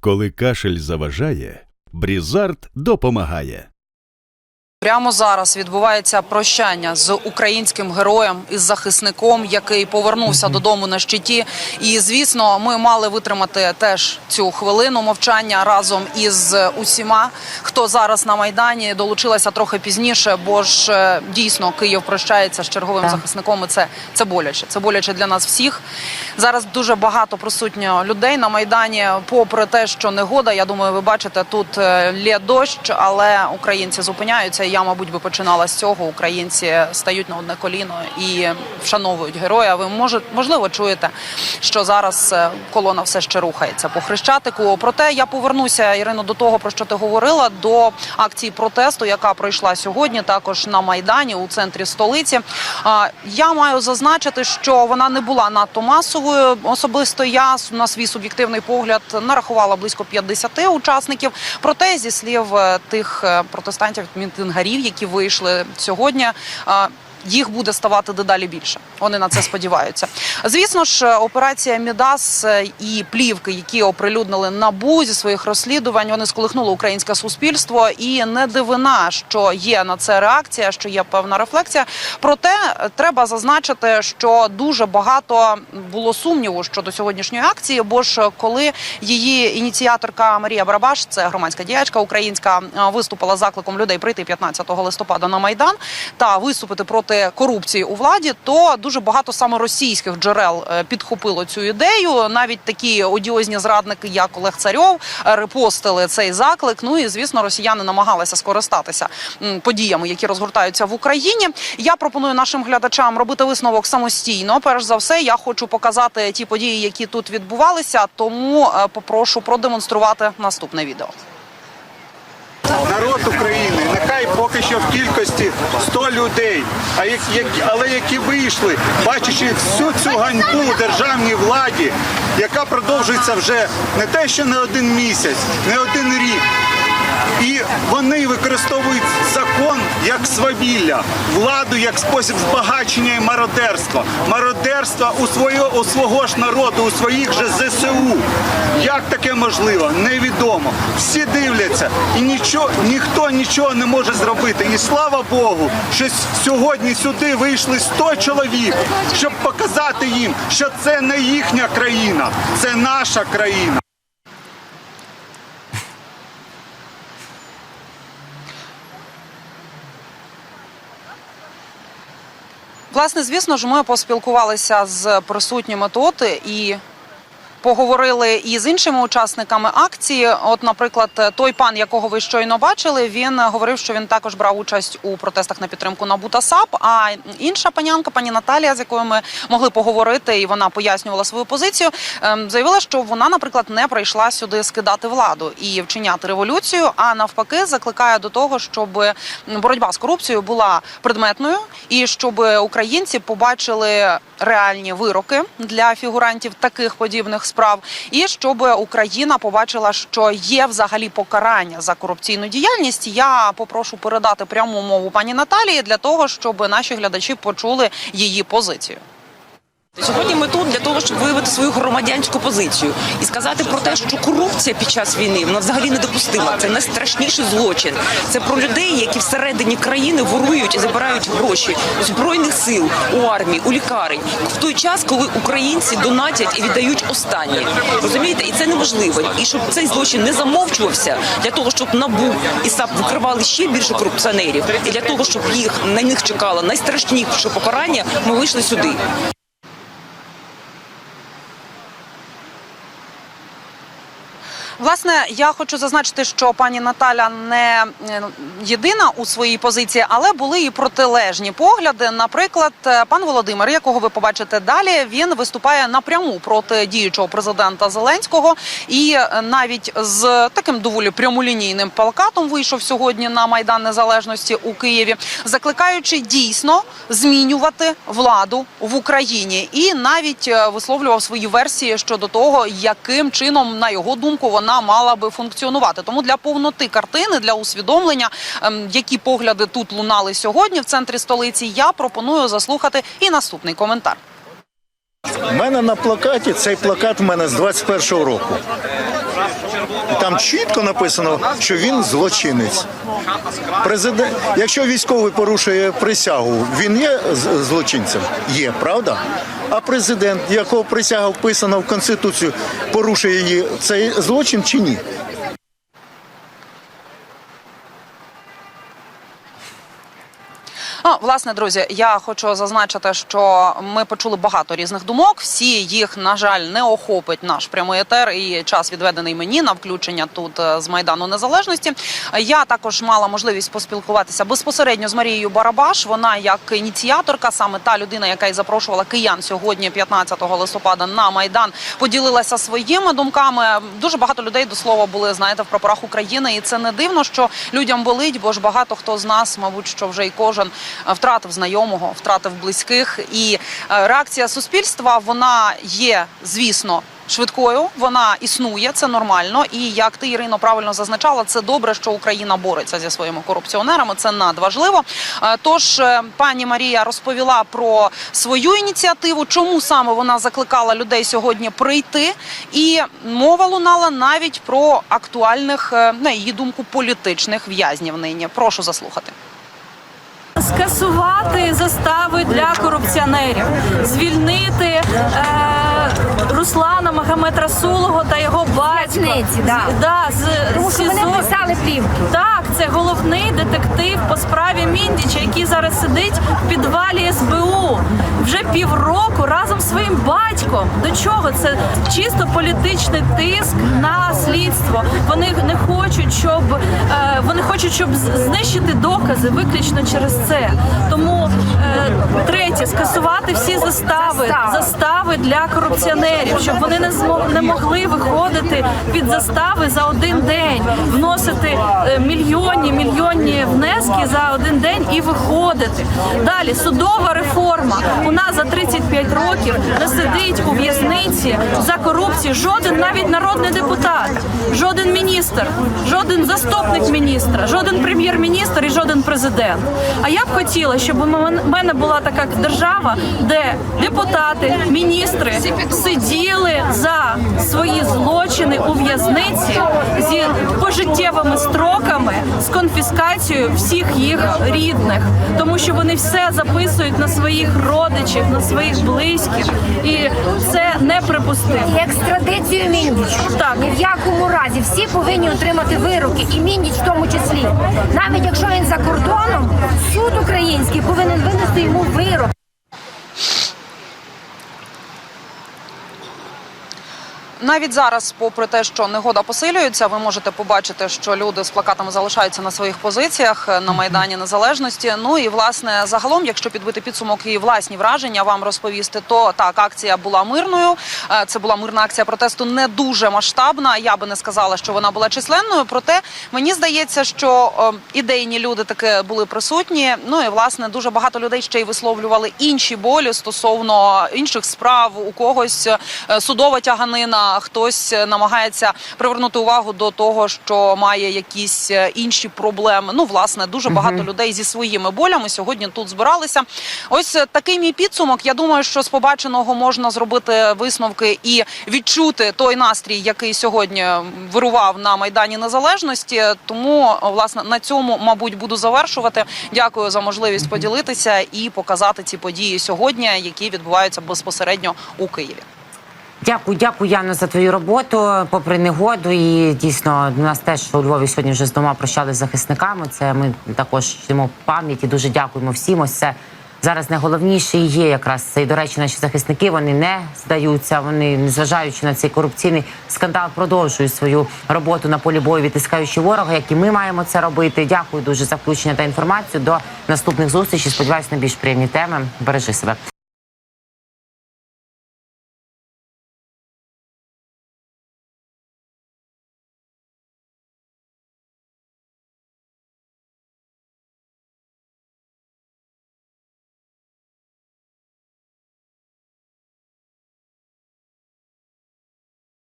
Коли кашель заважає, Брізард допомагає. Прямо зараз відбувається прощання з українським героєм із захисником, який повернувся додому на щиті. І звісно, ми мали витримати теж цю хвилину мовчання разом із усіма, хто зараз на майдані долучилася трохи пізніше, бо ж е, дійсно Київ прощається з черговим захисником. І це, це боляче. Це боляче для нас всіх. Зараз дуже багато присутньо людей на майдані. Попри те, що негода, я думаю, ви бачите, тут е, лє дощ, але українці зупиняються. Я, мабуть, би починала з цього. Українці стають на одне коліно і вшановують героя. Ви може, можливо чуєте, що зараз е, колона все ще рухається по хрещатику. Проте я повернуся, Ірино, до того про що ти говорила, до акції протесту, яка пройшла сьогодні, також на майдані у центрі столиці. Я маю зазначити, що вона не була надто масовою. Особисто я на свій суб'єктивний погляд нарахувала близько 50 учасників. Проте, зі слів е, тих е, протестантів, мітингарів, які вийшли сьогодні. Е, Їх буде ставати дедалі більше. Вони на це сподіваються. Звісно ж, операція Мідас е, і плівки, які оприлюднили набу зі своїх розслідувань, вони сколихнули українське суспільство. І не дивина, що є на це реакція, що є певна рефлексія. Проте е, треба зазначити, що дуже багато було сумніву щодо сьогоднішньої акції. Бо ж коли її ініціаторка Марія Барабаш, це громадська діячка українська, е, виступила закликом людей прийти 15 листопада на майдан та виступити проти корупції у владі, то дуже багато саме російських джерел е, підхопило цю ідею. Навіть такі одіозні зрадники, як Олег Царьов, е, репостили цей заклик. Ну і звісно, росіяни намагалися скористатися подіями, які розгортаються в Україні. Я пропоную нашим глядачам робити висновок самостійно. Перш за все, я хочу показати ті події, які тут відбувалися. Тому е, попрошу продемонструвати наступне відео. народ України, нехай поки що в кількості 100 людей, а як, які але які вийшли, бачачи всю цю ганьбу державній владі, яка продовжується вже не те, що не один місяць, не один рік. І вони використовують закон як свавілля, владу як спосіб збагачення і мародерства. Мародерства у, своє, у свого ж народу, у своїх же ЗСУ. Як таке можливо? Невідомо. Всі дивляться, і нічого, ніхто нічого не може зробити. І слава Богу, що сьогодні сюди вийшли 100 чоловік, щоб показати їм, що це не їхня країна, це наша країна. Власне, звісно ж, ми поспілкувалися з присутніми тут і. Поговорили і з іншими учасниками акції. От, наприклад, той пан, якого ви щойно бачили, він говорив, що він також брав участь у протестах на підтримку НАБУ та САП. А інша панянка, пані Наталія, з якою ми могли поговорити, і вона пояснювала свою позицію, ем, заявила, що вона, наприклад, не прийшла сюди скидати владу і вчиняти революцію, а навпаки, закликає до того, щоб боротьба з корупцією була предметною, і щоб українці побачили реальні вироки для фігурантів таких подібних справ, і щоб Україна побачила, що є взагалі покарання за корупційну діяльність. Я попрошу передати пряму мову пані Наталії для того, щоб наші глядачі почули її позицію. Сьогодні ми тут для того, щоб виявити свою громадянську позицію і сказати про те, що корупція під час війни вона взагалі недопустима. Це найстрашніший злочин. Це про людей, які всередині країни ворують і забирають гроші у збройних сил, у армії, у лікарень в той час, коли українці донатять і віддають останнє. Розумієте, і це неможливо. І щоб цей злочин не замовчувався для того, щоб набу і САП викривали ще більше корупціонерів, і для того, щоб їх на них чекало найстрашніше покарання, ми вийшли сюди. Власне, я хочу зазначити, що пані Наталя не е, єдина у своїй позиції, але були і протилежні погляди. Наприклад, е, пан Володимир, якого ви побачите далі, він виступає напряму проти діючого президента Зеленського, і е, навіть з таким доволі прямолінійним плакатом вийшов сьогодні на майдан незалежності у Києві, закликаючи дійсно змінювати владу в Україні, і навіть висловлював свої версії щодо того, яким чином, на його думку, вона мала би функціонувати. Тому для повноти картини, для усвідомлення, ем, які погляди тут лунали сьогодні в центрі столиці, я пропоную заслухати і наступний коментар. У мене на плакаті цей плакат в мене з 21-го року. І Там чітко написано, що він злочинець. Президент, якщо військовий порушує присягу, він є злочинцем? Є, правда? А президент, якого присяга вписана в конституцію, порушує її, це злочин чи ні? Власне, друзі, я хочу зазначити, що ми почули багато різних думок. Всі їх, на жаль, не охопить наш прямий етер і час відведений мені на включення тут е, з майдану незалежності. Я також мала можливість поспілкуватися безпосередньо з Марією Барабаш. Вона як ініціаторка, саме та людина, яка й запрошувала киян сьогодні, 15 листопада, на майдан, поділилася своїми думками. Дуже багато людей до слова були знаєте в прапорах України, і це не дивно, що людям болить, бо ж багато хто з нас, мабуть, що вже й кожен е, втратив знайомого, втратив близьких. І е, реакція суспільства вона є, звісно. Швидкою вона існує, це нормально. І як ти Ірино правильно зазначала, це добре, що Україна бореться зі своїми корупціонерами. Це надважливо. Е, Тож е, пані Марія розповіла про свою ініціативу, чому саме вона закликала людей сьогодні прийти, і мова лунала навіть про актуальних, е, на її думку, політичних в'язнів нині. Прошу заслухати. Скасувати застави для корупціонерів, звільнити е, Руслана Магомед Расулого та його батька. В'язниці, да. Да, з, Тому що вони СІЗО. писали плівки. Так, це головний детектив по справі Міндіча, який зараз сидить в підвалі СБУ вже півроку разом зі своїм батьком. До чого це чисто політичний тиск на слідство. Вони не хочуть, щоб е, вони хочуть, щоб з- знищити докази виключно через це. Тому е, третє скасувати всі застави, Застави. застави для корупціонерів, щоб вони не змо- не могли виходити під застави за один день, вносити е, мільйонні мільйонні внески за один день і виходити. Далі судова реформа. У нас за 35 років не сидить у в'язниці за корупцію жоден навіть народний депутат, жоден міністр, жоден заступник міністра, жоден прем'єр-міністр і жоден президент. А я б хотіла, щоб у мене була така держава, де депутати, міністри сиділи за свої злочини у в'язниці зі пожиттєвими строками з конфіскацією всіх їх рідних, тому що вони все записують на своїх родичів, на своїх близьких, і це неприпустимо. І екстрадицію Міндічу. Так. Ні в якому разі всі повинні отримати вироки, і Міндіч в тому числі. Навіть якщо він за кордоном, суд український повинен винести йому вирок. Навіть зараз, попри те, що негода посилюється, ви можете побачити, що люди з плакатами залишаються на своїх позиціях е, на майдані незалежності. Ну і власне загалом, якщо підбити підсумок і власні враження, вам розповісти, то так акція була мирною. Е, Це була мирна акція протесту, не дуже масштабна. Я би не сказала, що вона була численною. Проте мені здається, що е, ідейні люди таки були присутні. Ну і власне дуже багато людей ще й висловлювали інші болі стосовно інших справ. У когось судова тяганина, хтось е, намагається привернути увагу до того, що має якісь е, інші проблеми. Ну, власне, дуже багато людей зі своїми болями сьогодні тут збиралися. Ось е, такий мій підсумок. Я думаю, що з побаченого можна зробити висновки і відчути той настрій, який сьогодні вирував на майдані незалежності. Тому власне на цьому, мабуть, буду завершувати. Дякую за можливість поділитися і показати ці події сьогодні, які відбуваються безпосередньо у Києві. Дякую, дякую, Яно, за твою роботу. Попри негоду, і дійсно у нас теж у Львові сьогодні вже з дома прощались з захисниками. Це ми також чтимо пам'ять дуже дякуємо всім. Ось це зараз найголовніше і є якраз це. І до речі, наші захисники вони не здаються. Вони, незважаючи на цей корупційний скандал, продовжують свою роботу на полі бою, відтискаючи ворога, як і ми маємо це робити. Дякую дуже за включення та інформацію. До наступних зустрічей. Сподіваюся на більш приємні теми. Бережи себе.